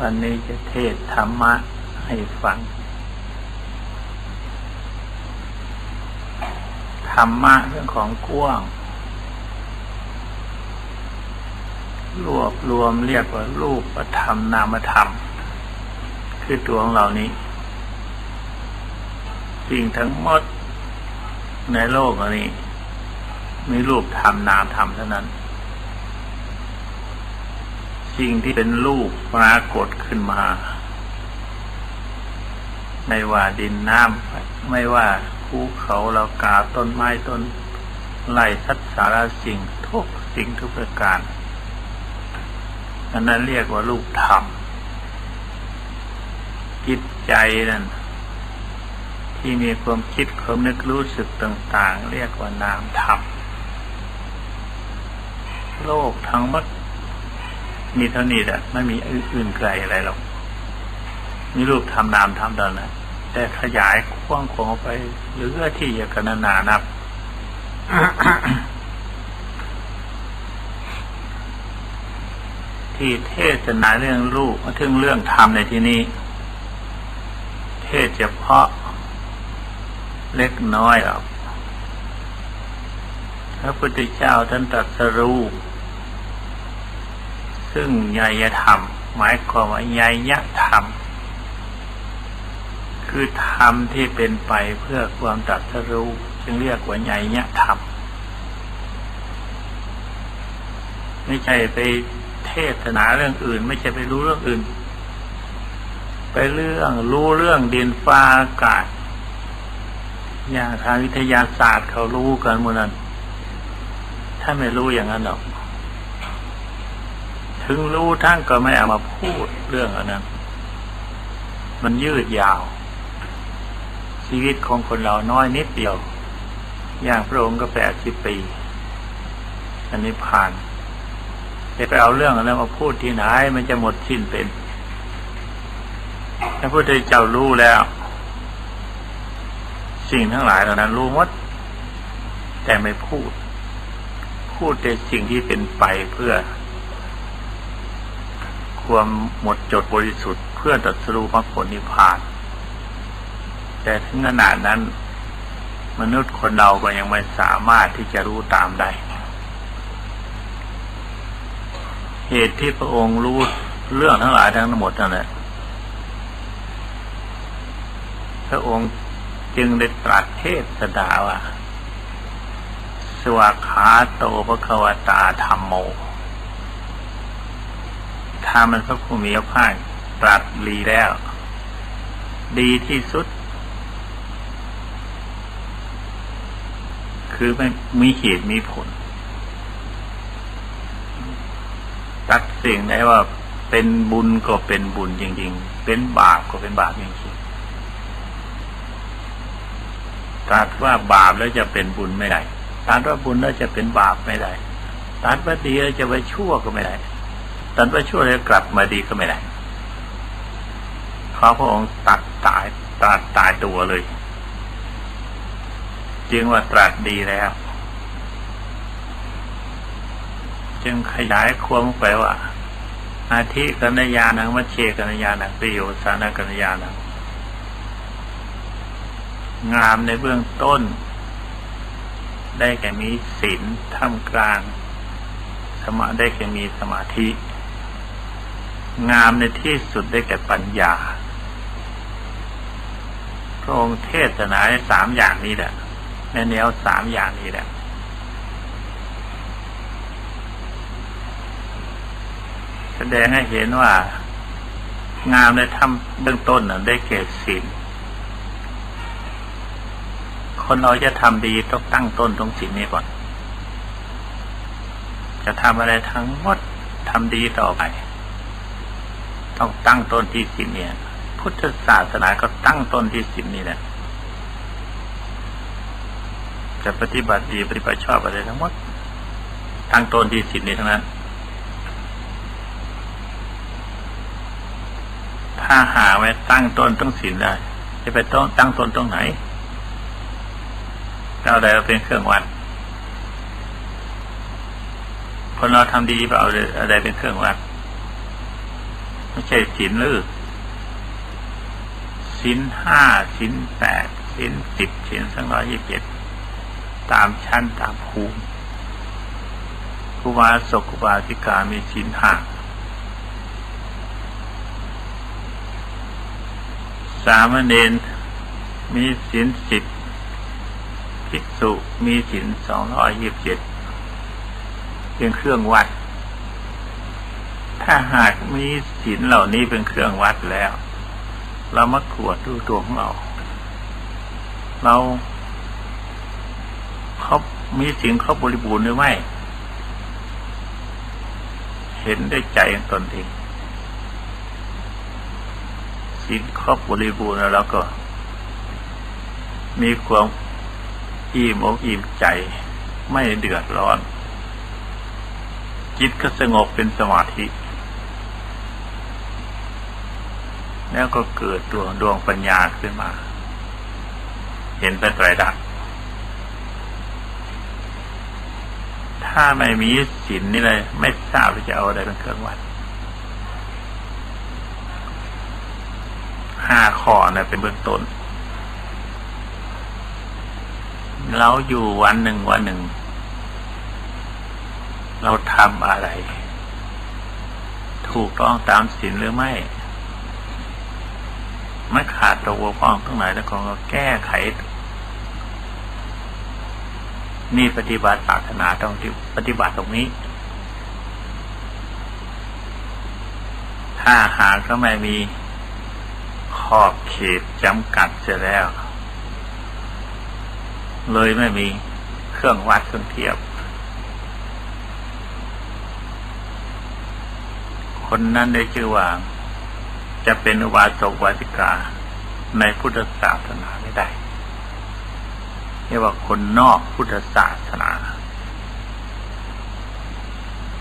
วันนี้จะเทศธรรมะให้ฟัง ธรรมะเรื่องของกว้าง รวบรวมเรียกว่ารูปธรรมนามธรรม คือตัวของเรานี้ สิ่งทั้งหมดในโลกนี้ มีรูปธรรมนามธรรมเท่านั้น สิ่งที่เป็นรูปปรากฏขึ้นมา ไม่ว่าดินน้ำไม่ว่าภูเขาเรากาต้นไม้ต้นไร่สัตว์สารสิ่งทุกสิ่งทุกประการอันนั้นเรียกว่ารูปธรรมจิตใจนั่นที่มีความคิดความนึกรู้สึกต่าง ๆ เรียกว่านามธรรมโลกทั้งหมด มีเท่านี้แหละไม่มีอื่นไกลอะไรหรอกมีรูปทำนามทำเดินนะแต่ขยายกว้างขวางไปหรือที่จะกันนานับที่เทศนาเรื่องรูปถึงเรื่องธรรมในที่นี้ เทศเฉพาะ เล็กน้อยหรอกพระพุทธเจ้าท่านตรัสรู้ ซึ่งญยธรรม หมายความว่าญยธรรม คือธรรมที่เป็นไปเพื่อความตรัสรู้จึงเรียกว่าญยธรรม ไม่ใช่ไปเทศนาเรื่องอื่น ไม่ใช่ไปรู้เรื่องอื่น ไปเรื่องรู้เรื่องดินฟ้าอากาศอย่างทางวิทยาศาสตร์เขารู้กันหมดนั้นถ้าไม่รู้อย่างนั้นหรอก ถึงรู้ท่านก็ไม่เอามาพูดเรื่องอันนั้น มันยืดยาว ชีวิตของคนเราน้อยนิดเดียว อย่างพระองค์ก็แปดสิบปี อันนี้ผ่านจะไปเอาเรื่องอะไรมาพูดที่ไหนมันจะหมดสิ้นเป็นพระพุทธเจ้ารู้แล้ว สิ่งทั้งหลายเหล่านั้นรู้หมด แต่ไม่พูด พูดแต่สิ่งที่เป็นไปเพื่อ ความหมดจดบริสุทธิ์เพื่อตัดสู้มรรคผลนิพพาน แต่ถึงขนาดนั้น มนุษย์คนเราก็ยังไม่สามารถที่จะรู้ตามได้ เหตุที่พระองค์รู้เรื่องทั้งหลายทั้งหมดนั่นแหละพระองค์จึงได้ตรัสเทศดาว่าสวาขาโตพระควตาธรรมโม ถ้ามันพระผู้มีพระภาคตรัสลีแล้ว ดีที่สุด คือไม่มีเหตุมีผลตัดสิ่งไหนว่าเป็นบุญก็เป็นบุญจริง ๆ เป็นบาปก็เป็นบาปจริงๆตัดว่าบาปแล้วจะเป็นบุญไม่ได้ตัดว่าบุญแล้วจะเป็นบาปไม่ได้ตัดว่าดีแล้วจะไปชั่วก็ไม่ได้ ตัดว่าชั่วแล้วกลับมาดีก็ไม่ได้ขอพระองค์ตัดตายตัดตายตัวเลย จึงว่าตรัสดีแล้ว จึงขยายความไปว่า อาทิกัญญาณังมัชเชกัญญาณังปิโยชน์สานกัญญาณังงามในเบื้องต้น ได้แก่มีศีลท่ามกลาง สมาได้แก่มีสมาธิ งามในที่สุดได้แก่ปัญญา พระองค์เทศนาสามอย่างนี้แหละในแนวสามอย่างนี้แหละแสดงให้เห็นว่า งามในทำเบื้องต้นนะได้เกศศีลคนเราจะทำดีต้องตั้งต้นตรงศีลนี้ก่อน จะทำอะไรทั้งหมดทำดีต่อไป ต้องตั้งต้นที่ศีลเนี่ย พุทธศาสนาก็ตั้งต้นที่ศีลนี่แหละจะปฏิบัติดีปฏิบัติชอบอะไรทั้งหมดตั้งต้นที่ศีลนี้ทั้งนั้น ถ้าหาไว้ตั้งต้นต้องศีลได้จะไปต้องตั้งต้นตรงไหนเอาอะไรเป็นเครื่องวัดคนเราทำดีเปล่าอะไรเป็นเครื่องวัด ไม่ใช่ศีลหรือศีลห้าศีลแปดศีลสิบศีลสองร้อยยี่สิบเจ็ดตามชั้นตามภูมิครูบาศกครูบาสิกามีศีลห้าสามเณรมีศีลสิบภิกษุมีศีลสองร้อยยี่สิบเจ็ดเป็นเครื่องวัด ถ้าหากมีศีลเหล่านี้เป็นเครื่องวัดแล้ว เรามาตรวจดูตัวของเรา เราเขามีสิ่งเขาบริบูรณ์หรือไม่ เห็นได้ใจตนเองสิ่งครบบริบูรณ์แล้วก็ มีความอิ่มอกอิ่มใจ ไม่เดือดร้อน จิตก็สงบเป็นสมาธิ แล้วก็เกิดดวงดวงปัญญาขึ้นมา เห็นเป็นไตรลักษณ์ถ้าไม่มีศีลนี่เลย ไม่ทราบจะเอาอะไรเป็นเครื่องวัดห้าข้อนะเป็นเบื้องต้นเราอยู่วันหนึ่งวันหนึ่ง เราทำอะไร ถูกต้องตามศีลหรือไม่ ไม่ขาดตัวพ้องตรงไหนแล้วก็แก้ไข นี่ปฏิบัติศาสนาตรงที่ปฏิบัติตรงนี้ ถ้าหากก็ไม่มีขอบเขตจำกัดเสียแล้ว เลยไม่มีเครื่องวัดเครื่องเทียบ คนนั้นได้ชื่อว่า จะเป็นวาสกวาสิกาในพุทธศาสนาไม่ได้เรียกว่าคนนอกพุทธศาสนา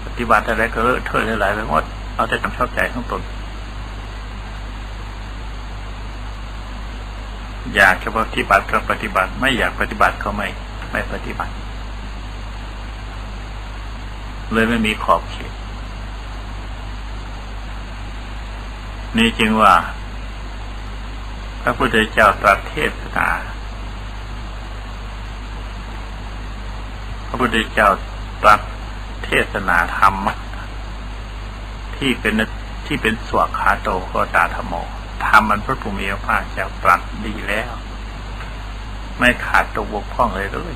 ปฏิบัติอะไรก็เลอะเทอะหลายไปหมดเอาแต่ความชอบใจของตนอยากจะปฏิบัติก็ปฏิบัติ ไม่อยากปฏิบัติก็ไม่ ไม่ปฏิบัติ เลยไม่มีขอบเขต นี่จึงว่า พระพุทธเจ้าตรัสเทศนาพระพุทธเจ้าตรัสเทศนาธรรมะที่เป็นที่เป็นสวขาโตก็ตาธรรมโมธรรมมันพระภูมิพระเจ้าตรัสดีแล้ว ไม่ขาดตกบกพร่องเลยเลย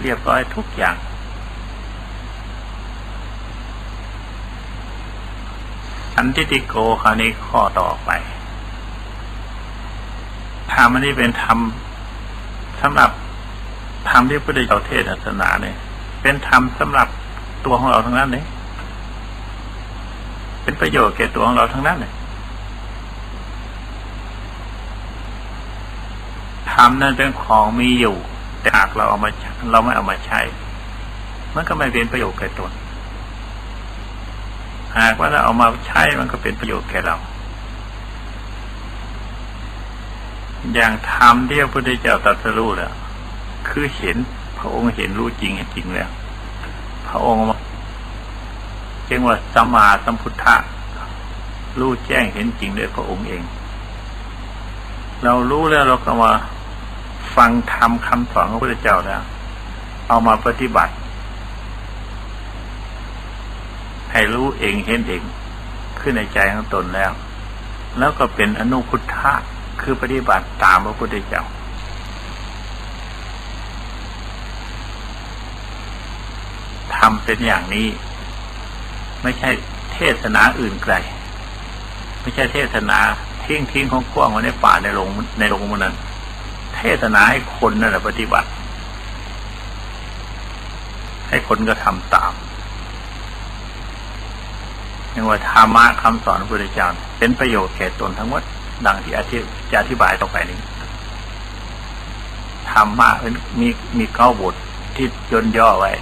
เรียบร้อยทุกอย่าง สันติติโกคราวนี้ข้อต่อไปธรรมนี้เป็นธรรมสำหรับธรรมที่พระพุทธเจ้าเทศนาเนี่ย เป็นธรรมสำหรับตัวของเราทั้งนั้นเลยเป็นประโยชน์แก่ตัวของเราทั้งนั้นเลยธรรมนั้นเป็นของมีอยู่ แต่หากเราเอามาเราไม่เอามาใช้ มันก็ไม่เป็นประโยชน์แก่ตน หากว่าเราเอามาใช้มันก็เป็นประโยชน์แก่เรา อย่างธรรมที่พระพุทธเจ้าตรัสรู้แล้วคือเห็นพระองค์เห็นรู้จริงเห็นจริงแล้ว พระองค์จึงว่าสัมมาสัมพุทธะรู้แจ้งเห็นจริงด้วยพระองค์เอง เรารู้แล้วเราก็มาฟังธรรมคำสอนของพระพุทธเจ้าแล้ว เอามาปฏิบัติ ให้รู้เองเห็นเองขึ้นในใจของตนแล้ว แล้วก็เป็นอนุพุทธะคือปฏิบัติตามพระพุทธเจ้าทำเป็นอย่างนี้ ไม่ใช่เทศนาอื่นไกล ไม่ใช่เทศนาทิ้งทิ้งของกว้างไว้ในป่าในโรงในโรงมันนั้น เทศนาให้คนนั่นแหละปฏิบัติ ให้คนก็ทำตาม เรียังว่าธรรมะคำสอนพระพุทธเจ้าเป็นประโยชน์แก่ตนทั้งหมด ดังที่อธิจะอธิบายต่อไปนี้ธรรมะมีมีเก้าบทที่ย่นย่อไว้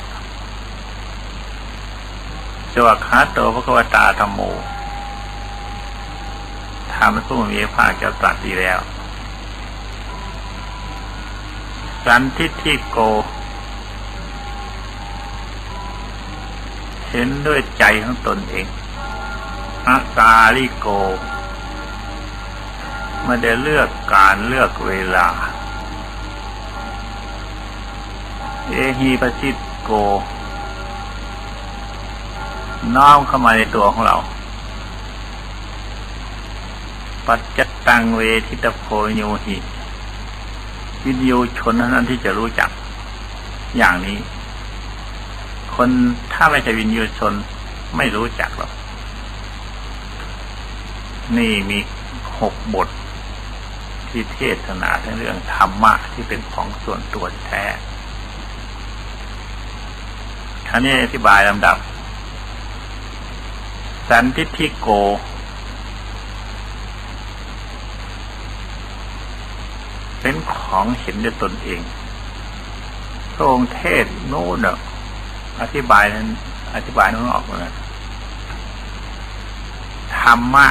สวขาโตพระกวตาธรรมโมธรรมผู้มีพระเจ้าตรัสดีแล้ว สันทิฏทิโก เห็นด้วยใจของตนเอง อากาลิโก ไม่ได้เลือกการเลือกเวลา เอฮีปชิตโก น้อมเข้ามาในตัวของเรา ปัจจตังเวทิตโพโยหิวิญญูชนนั้นที่จะรู้จัก อย่างนี้ คนถ้าไม่ใช่วิญญูชนไม่รู้จักหรอก นี่มีหกบทที่เทศนาในเรื่องธรรมะที่เป็นของส่วนตัวแท้ท่านี้อธิบายลำดับ สันทิทิโก เป็นของเห็นด้วยตนเองพระองค์เทศโน้นอธิบายนั้นอธิบายน้องออกมาธรรมะ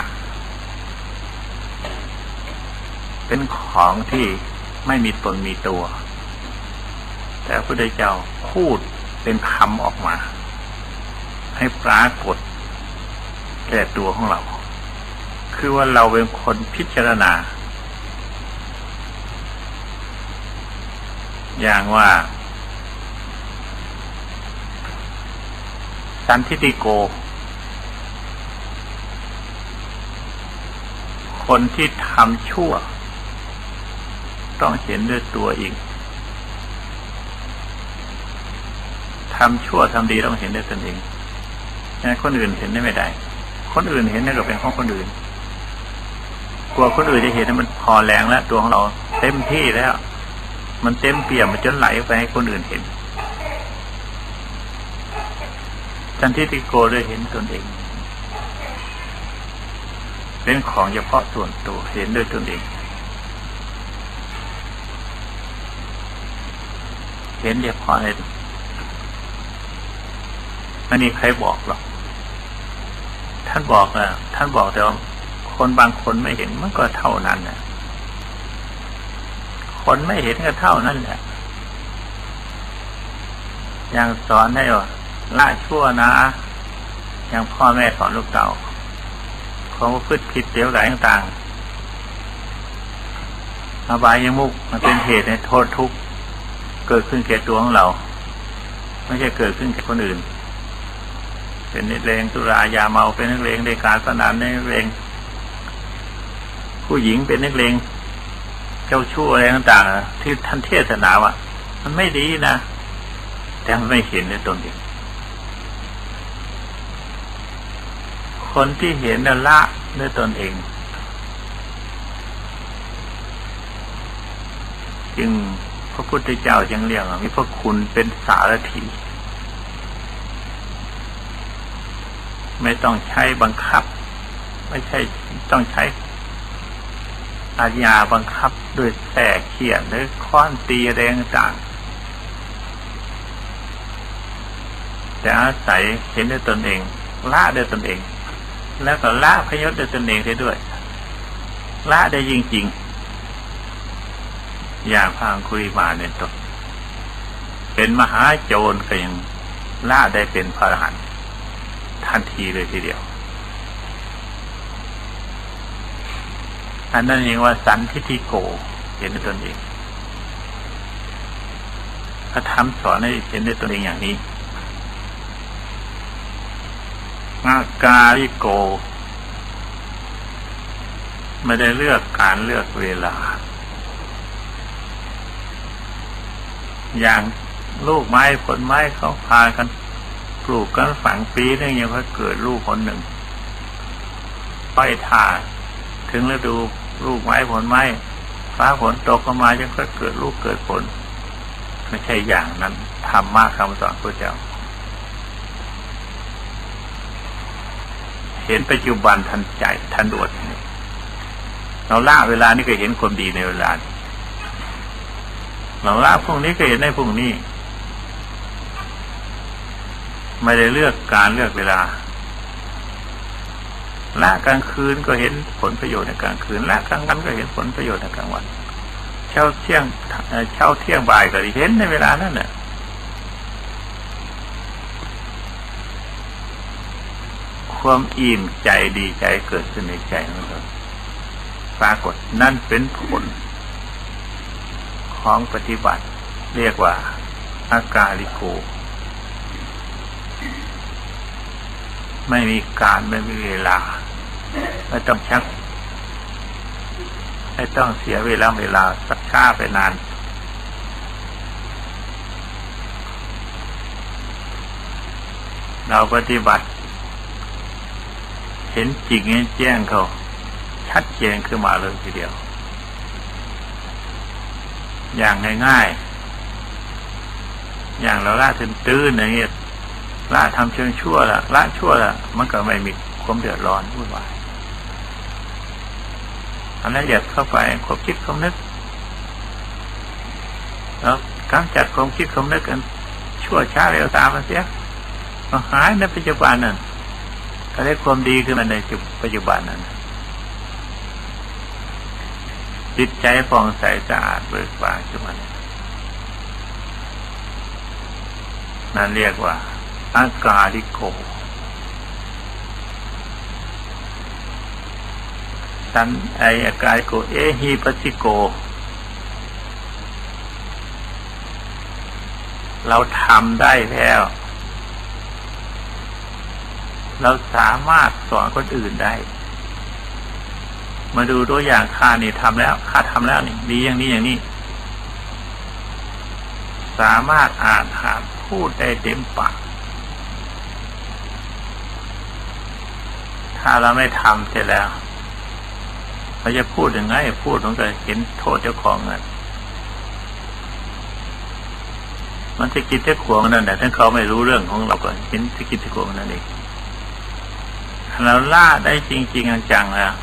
เป็นของที่ไม่มีตนมีตัว แต่พระพุทธเจ้าพูดเป็นคำออกมา ให้ปรากฏแก่ตัวของเรา คือว่าเราเป็นคนพิจารณา อย่างว่าสันทิติโก คนที่ทำชั่ว ต้องเห็นด้วยตัวเองทำชั่วทำดีต้องเห็นด้วยตนเองงั้นคนอื่นเห็นได้ไม่ได้ คนอื่นเห็นได้ก็เป็นของคนอื่น กลัวคนอื่นจะเห็นมันพอแรงแล้วตัวของเราเต็มที่แล้ว มันเต็มเปี่ยมมันจนไหลไปให้คนอื่นเห็นทันที่ติโกด้วยเห็นตนเอง เป็นของเฉพาะส่วนตัวเห็นด้วยตนเอง เห็นเฉพาะในไม่มีใครบอกหรอก ท่านบอกนะท่านบอกแต่ว่าคนบางคนไม่เห็นมันก็เท่านั้นนะคนไม่เห็นก็เท่านั้นแหละอย่างสอนให้ว่าละชั่วนะอย่างพ่อแม่สอนลูกเต่าของพืชผิดเดี๋ยวไหลต่างๆอบายยมุกมันเป็นเหตุในโทษทุกข์ เกิดขึ้นแก่ตัวของเรา ไม่ใช่เกิดขึ้นแก่คนอื่น เป็นนักเลงสุรายาเมาเป็นนักเลงในการสนานนักเลงผู้หญิงเป็นนักเลงเจ้าชั่วอะไรต่างๆที่ท่านเทศนาว่ะมันไม่ดีนะ แต่มันไม่เห็นในตนเองคนที่เห็นนละด้วยตนเอง จึง ระพุทธเจ้าจึงเรียกว่ามีพระคุณเป็นสารถีไม่ต้องใช้บังคับ ไม่ใช่ต้องใช้อาญาบังคับด้วยแสกเขียนหรือค้อนตีแรงต่างแต่อาศัยเห็นด้วยตนเองละด้วยตนเอง แล้วก็ละพยศด้วยตนเองได้ด้วยละได้จริงๆ อย่างพางคุยมาเนี่ยตนเป็นมหาโจรก็ยังละได้เป็นพระอรหันต์ทันทีเลยทีเดียว อันนั้นเองว่าสันทิฏฐิโก เห็นในตนเองพระธรรมสอนให้เห็นในตนเองอย่างนี้อากาลิโก ไม่ได้เลือกการเลือกเวลา อย่างลูกไม้ผลไม้เขาพากัน ปลูกกันฝังปีนึงยังก็เกิดลูกคนหนึ่งไปถ่าถึงฤดูลูกไม้ผลไม้ฟ้าฝนตกเข้ามายังก็เกิดลูกเกิดผลไม่ใช่อย่างนั้นธรรมะคำสอนพระเจ้า เห็นปัจจุบันทันใจทันด่วนเราล่าเวลานี้ก็เห็นความดีในเวลา เราล่าพรุ่งนี้ก็เห็นในพรุ่งนี้ ไม่ได้เลือกการเลือกเวลาละกลางคืนก็เห็นผลประโยชน์ในกลางคืนละกลางวันก็เห็นผลประโยชน์ในกลางวัน เช้าเที่ยงเช้าเที่ยงบ่ายก็เห็นในเวลานั้นเนี่ยคความอิ่มใจดีใจเกิดขึ้นในใจของเราปรากฏนั่นเป็นผล ของปฏิบัติ เรียกว่า อากาลิโก ไม่มีการไม่มีเวลา ไม่ต้องชัก ไม่ต้องเสียเวลาเวลาสักช้าไปนาน เราปฏิบัติ เห็นจริงเห็นแจ้งเขาชัดเจนขึ้นมาเลยทีเดียว อย่างง่ายๆ อย่างเราละถึงตื้นอย่างเงี้ยละทำเชิงชั่วละละชั่วละมันก็ไม่มีความเดือดร้อนวุ่นวายอันนั้นอยากเข้าไปความคิดความนึกแล้วกำจัดความคิดความนึกกันชั่วช้าเร็วตามมันเสียหายในปัจจุบันนั่นก็ได้ความดีขึ้นมาในปัจจุบันนั้น จิตใจฟองใสสะอาดเบิกบานขึ้นมานั่นเรียกว่าอากาลิโกสันไออากาลิโก เอฮีปัสิโก เราทำได้แล้ว เราสามารถสอนคนอื่นได้ มาดูตัวอย่างข้านี่ทำแล้วข้าทำแล้วนี่ดีอย่างนี้อย่างนี้ สามารถอ่านหาพูดได้เต็มปากถ้าเราไม่ทำเสร็จแล้วเราจะพูดยังไง พูดมันก็เห็นโทษเจ้าของเงินมันจะกินที่ขวงนั่นแหละถ้าเขาไม่รู้เรื่องของเราก็เห็นจะกินที่ขวงนั่นเองเราล่าได้จริงๆจังๆแล้ว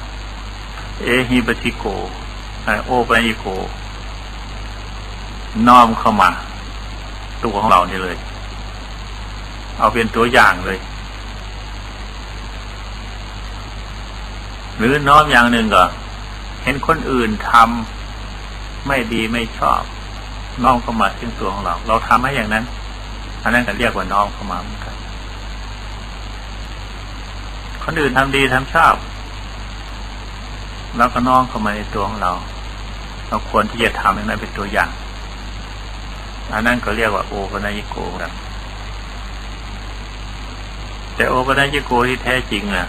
เอฮิปติโกโอปนิโก น้อมเข้ามา ตัวของเรานี่เลย เอาเป็นตัวอย่างเลย หรือน้อมอย่างหนึ่งก็ เห็นคนอื่นทำไม่ดีไม่ชอบ น้อมเข้ามาซึ่งตัวของเรา เราทำให้อย่างนั้น อันนั้นก็เรียกว่าน้อมเข้ามาเหมือนกันคนอื่นทำดีทำชอบ แล้วก็น้องเข้ามาในตัวของเรา เราควรที่จะทำให้นั้นเป็นตัวอย่างอันนั้นก็เรียกว่าโอปนัญโกครับแต่โอปนัญโกที่แท้จริงอะ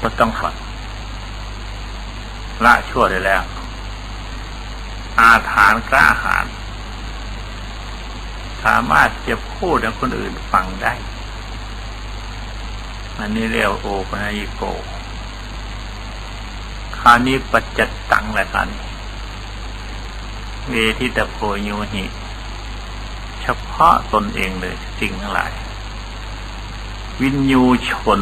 ก็ต้องฝัดละชั่วได้แล้ว อาถานกล้าหาญสามารถจะพูดให้คนอื่นฟังได้ อันนี้เรียกโอปนัญโก คานี้ปัจจตังแหละกันเวทิตโพโยหิเฉพาะตนเองเลยสิ่งทั้งหลาย วินยูชน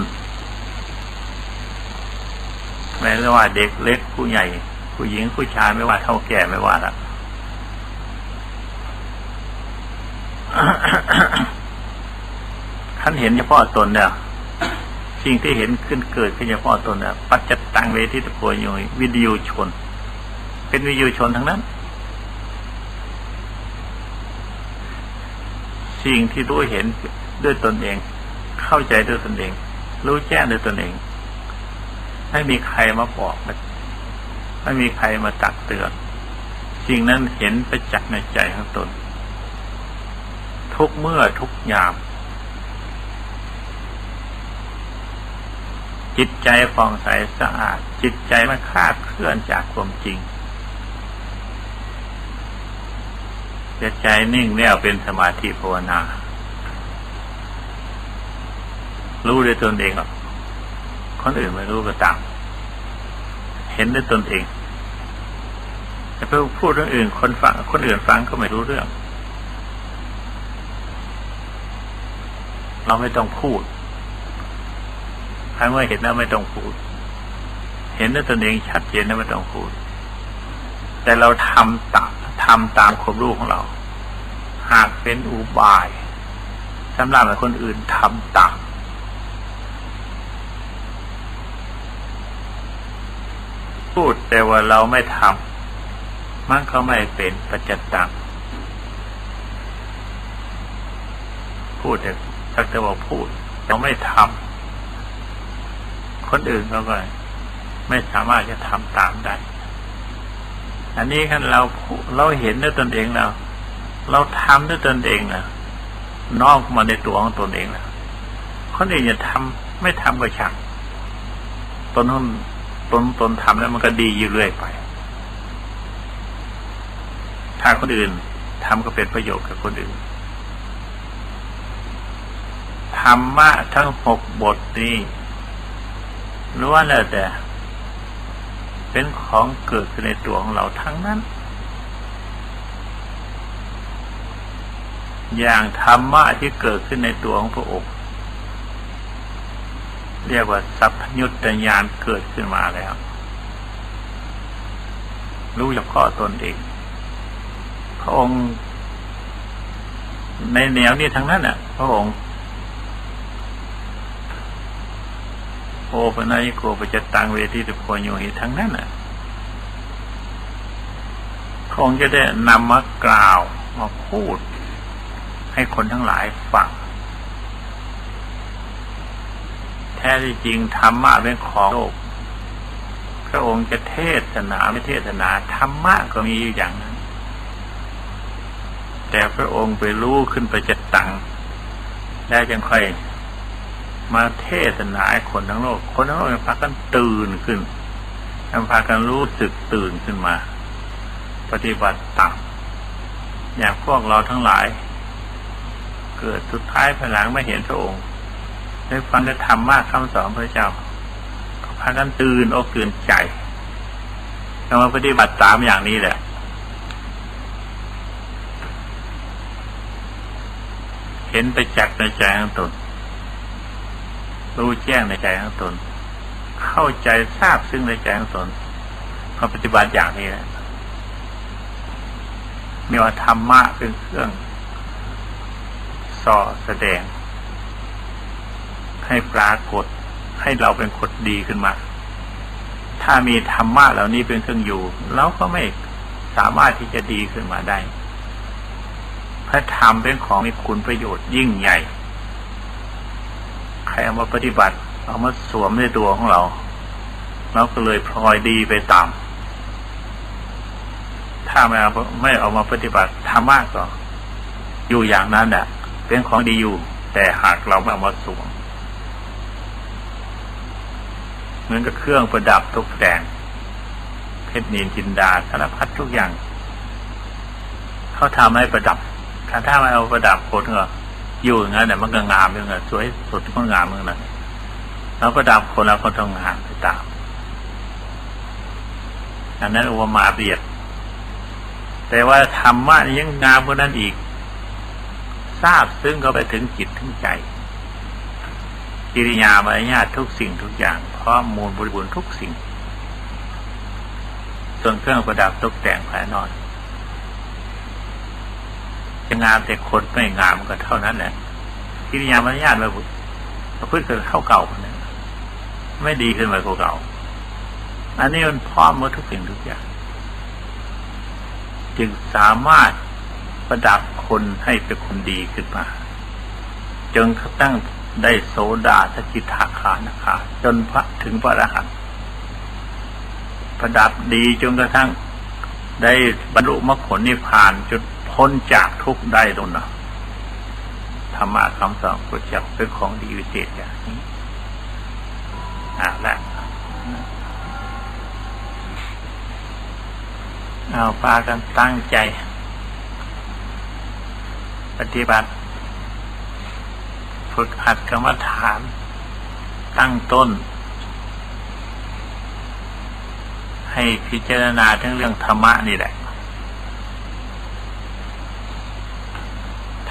ไม่ว่าเด็กเล็กผู้ใหญ่ ผู้หญิงผู้ชายไม่ว่าเท่าแก่ไม่ว่าละท่านเห็นเฉพาะตนเนี่ย สิ่งที่เห็นขึ้นเกิดขึ้นเฉพาะตนเนี่ยปัจจตังเวทิตโพโยวิดีโอชน เป็นวิดีโอชนทั้งนั้น สิ่งที่รู้เห็นด้วยตนเอง เข้าใจด้วยตนเอง รู้แจ้งด้วยตนเอง ไม่มีใครมาบอกไม่มีใครมาตักเตือนสิ่งนั้นเห็นไปจักในใจของตน ทุกเมื่อทุกยาม จิตใจฟองใสสะอาด จิตใจมันคาดเคลื่อนจากความจริงจะใจนิ่งแน่วเป็นสมาธิภาวนา รู้ด้วยตนเองหรอกคนอื่นไม่รู้ก็ตามเห็นด้วยตนเองแต่เพื่อพูดเรื่องอื่น คนฟังคนอื่นฟังก็ไม่รู้เรื่อง เราไม่ต้องพูด ครั้งว่าเห็นแล้วไม่ต้องพูด เห็นด้วยตนเองชัดเจนแล้วไม่ต้องพูด แต่เราทำตามทำตามความรู้ของเรา หากเป็นอุบายสำหรับคนอื่นทำตามพูดแต่ว่าเราไม่ทำมันก็ไม่เป็นปัจจตังพูดแต่สักแต่ว่าพูด เราไม่ทำ คนอื่นเขาก็ไม่สามารถจะทำตามได้ อันนี้ขั้นเราเราเห็นด้วยตนเองแล้วเราทำด้วยตนเองนะนอมมาในตัวของตนเองแล้วคนอื่นจะทำไม่ทำก็ช่างตนตนตนตนทำแล้วมันก็ดีอยู่เรื่อยไป ถ้าคนอื่นทำก็เป็นประโยชน์กับคนอื่นธรรมะทั้งหกบทนี้ ล้วนแล้วแต่ เป็นของเกิดขึ้นในตัวของเราทั้งนั้น อย่างธรรมะที่เกิดขึ้นในตัวของพระองค์เรียกว่าสัพพยุตญาณเกิดขึ้นมาแล้ว รู้เฉพาะตนเอง พระองค์ในแนวนี้ทั้งนั้นน่ะ พระองค์โอ ปนัยโกปจตังเวทีตุโพโยหิทั้งนั้นน่ะพระองจะได้นำมากล่าวมาพูด ให้คนทั้งหลายฟังแท้ที่จริงธรรมะเป็นของโลกพระองค์จะเทศนาไม่เทศนาธรรมะก็มีอยู่อย่างนั้น แต่พระองค์ไปรู้ขึ้นไปจะตังแล้จึงค่อย มาเทศนาคนทั้งโลก คนทั้งโลกจะพากันตื่นขึ้นจะพากันรู้สึกตื่นขึ้นมา ปฏิบัติตามอย่างพวกเราทั้งหลาย เกิดสุดท้ายภายหลังไม่เห็นพระองค์ได้ฟังได้ทำมากคำสอนพระเจ้าก็พากันตื่นอกตื่นใจเรามาปฏิบัติตามอย่างนี้แหละเห็นไปจักในใจของตน รู้แจ้งในใจของตน เข้าใจทราบซึ่งในใจของตนพอปฏิบัติอย่างนี้แหละมีว่าธรรมะเป็นเครื่องส่อแสดง ให้ปรากฏให้เราเป็นคนดีขึ้นมา ถ้ามีธรรมะเหล่านี้เป็นเครื่องอยู่เราก็ไม่สามารถที่จะดีขึ้นมาได้ พระธรรมเป็นของมีคุณประโยชน์ยิ่งใหญ่ ใครเอามาปฏิบัติ เอามาสวมในตัวของเรา เราก็เลยพลอยดีไปตาม ถ้าไม่เอาไม่เอามาปฏิบัติธรรมะก็ อยู่อย่างนั้นแหละเป็นของดีอยู่ แต่หากเราไม่เอามาสวมเหมือนกับเครื่องประดับตกแต่งเพชรนินจินดาสารพัดทุกอย่าง เขาทำให้ประดับ ถ้าถ้าไม่เอาประดับคนก็ อยู่อย่างนั้นเนี่ยมันก็งามอย่างนั้นสวยสุดก็งามอย่างนั้นแล้วประดับคนแล้วคนต้องงามไปตามอันนั้นอุปมาเบียดแต่ว่าธรรมะยังงามกว่านั้นอีกทราบซึ่งก็ไปถึงจิตถึงใจกิริยามารยาททุกสิ่งทุกอย่างพร้อมมูลบริบูรณ์ทุกสิ่ง ส่วนเครื่องประดับตกแต่งภายนอก จะงามแต่คนไม่งามก็เท่านั้นแหละกิริยามารยาทมาบุตรประพฤติกันเท่าเก่าเนี่ยไม่ดีขึ้นไปกว่าเก่า อันนี้มันพร้อมหมดทุกสิ่งทุกอย่าง จึงสามารถประดับคนให้เป็นคนดีขึ้นมา จนตั้งได้โสดาสกิทาคานะคะ จนพระถึงพระอรหันต์ประดับดีจนกระทั่งได้บรรลุมรรคผลนิพพานจน พ้นจากทุกข์ได้ตรงนั้นธรรมะคำสอนพระเจ้าเป็นของดีวิเศษอย่างนี้อ่าละเอาพากันตั้งใจ ปฏิบัติ ฝึกหัดกรรมฐาน ตั้งต้น ให้พิจารณาทั้งเรื่องธรรมะนี่แหละ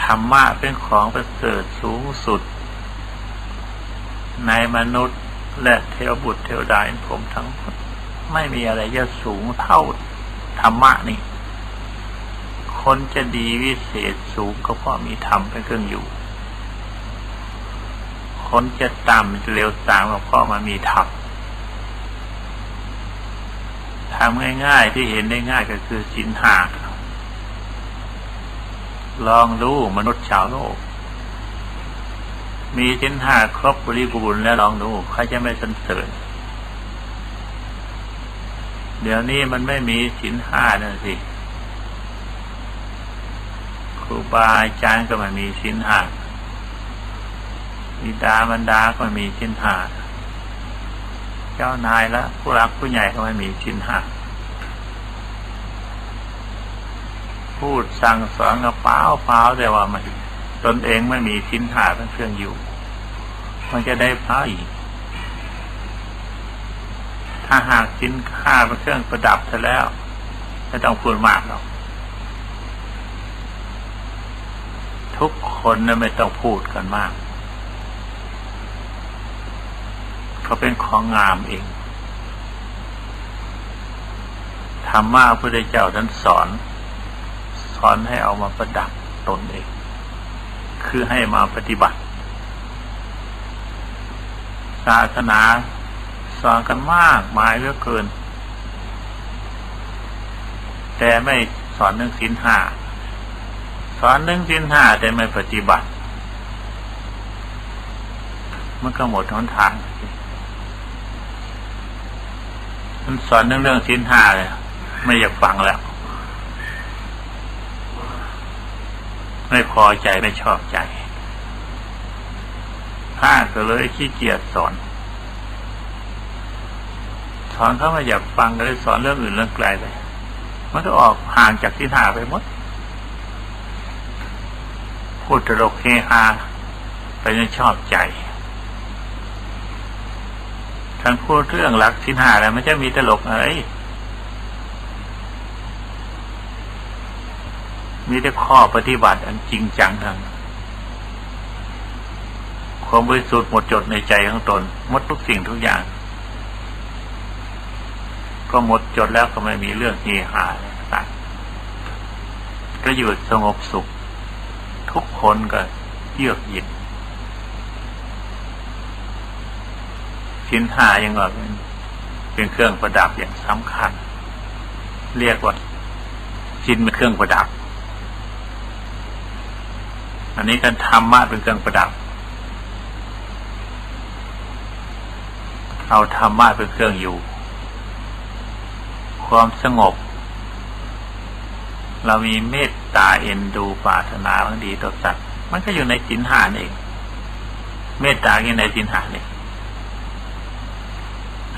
ธรรมะเป็นของประเสริฐสูงสุด ในมนุษย์และเทวบุตรเทวดาผมทั้งหมดไม่มีอะไรจะสูงเท่าธรรมะนี่ คนจะดีวิเศษสูงก็เพราะมีธรรมเป็นเครื่องอยู่ คนจะต่ำเร็วตามก็เพราะมันมีธรรมทำง่าย ๆที่เห็นได้ง่ายก็คือสินหา ลองดูมนุษย์ชาวโลก มีสินห้าครบบริบูรณ์แล้วลองดูใครจะไม่สรรเสริญเดี๋ยวนี้มันไม่มีสินห้านั่นสิครูบาอาจารย์ก็ไม่มีสินห้าบิดาบรรดาก็ไม่มีสินห้าเจ้านายและผู้รักผู้ใหญ่ก็ไม่มีสินห้า พูดสั่งสอนกับเปล่าเปล่าแต่ว่ามันตนเองไม่มีสินหาเป็นเครื่องอยู่ มันจะได้พระอีก ถ้าหากสินค้าเป็นเครื่องประดับเสร็จแล้วไม่ต้องพูดมากหรอกทุกคนนะไม่ต้องพูดกันมากเขาเป็นของงามเอง ธรรมะพระพุทธเจ้าท่านสอน อนให้เอามาประดับตนเอง คือให้มาปฏิบัติ ศาสนาสอนกันมากมายเหลือเกิน แต่ไม่สอนเรื่องศีลห้าสอนเรื่องศีลห้าแต่ไม่ปฏิบัติ มันก็หมดหนทางมันสอนเรื่องเรื่องศีลห้าเลยไม่อยากฟังแล้ว ไม่พอใจไม่ชอบใจข้าก็เลยขี้เกียจสอน สอนเขาม่อยากฟังก็เลยสอนเรื่องอื่นเรื่องไกลไปมันก็ออกห่างจากที่หาไปหมด พูดตลกเฮฮาไปจนชอบใจท่านพูดเรื่องหลักสินหาแล้วมันจะมีตลกอะไร มีแต่ข้อปฏิบัติอันจริงจังทั้งความบริสุทธิ์หมดจดในใจของตนหมดทุกสิ่งทุกอย่าง ก็หมดจดแล้วก็ไม่มีเรื่องเฮฮาต่างก็อยู่สงบสุข ทุกคนก็เยือกเย็นสินหายังว่าเป็นเป็นเครื่องประดับอย่างสำคัญ เรียกว่าสินเป็นเครื่องประดับ อันนี้การธรรมะเป็นเครื่องประดับ เอาธรรมะเป็นเครื่องอยู่ ความสงบ เรามีเมตตาเอ็นดูปรารถนาบางดีต่อสัตว์ มันก็อยู่ในสินหานเอง เมตตาอยู่ในสินหานเอง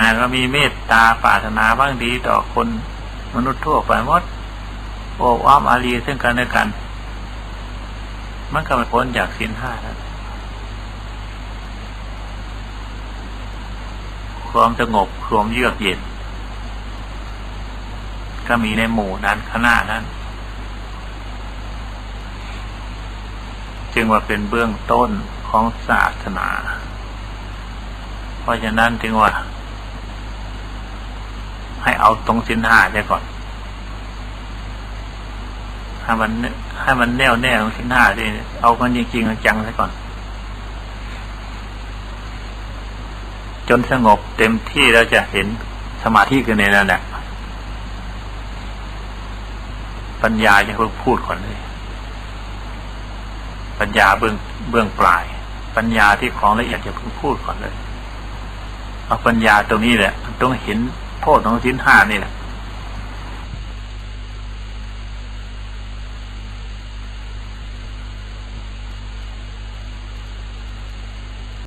หากเรามีเมตตาปรารถนาบ้างดีต่อคนมนุษย์ทั่วไปหมดโอ้อ้อมอารีซึ่งกันและกัน มันก็ไม่พ้นจากสินห้าแล้วความสงบความเยือกเย็น ก็มีในหมู่นั้นขณะนั้น จึงว่าเป็นเบื้องต้นของศาสนา เพราะฉะนั้นจึงว่า ให้เอาตรงสินห้าได้ก่อน ให้มันให้มันแน่วแน่ของสินห้าดิเอากันจริงๆจังซะก่อน จนสงบเต็มที่แล้วจะเห็นสมาธิคือในนั้นแหละปัญญาจะเพิ่งพูดก่อนเลย ปัญญาเบื้องเบื้องปลาย ปัญญาที่ของละเอียดจะเพิ่งพูดก่อนเลยเอาปัญญาตรงนี้แหละต้องเห็นโทษของสินห้านี่แหละ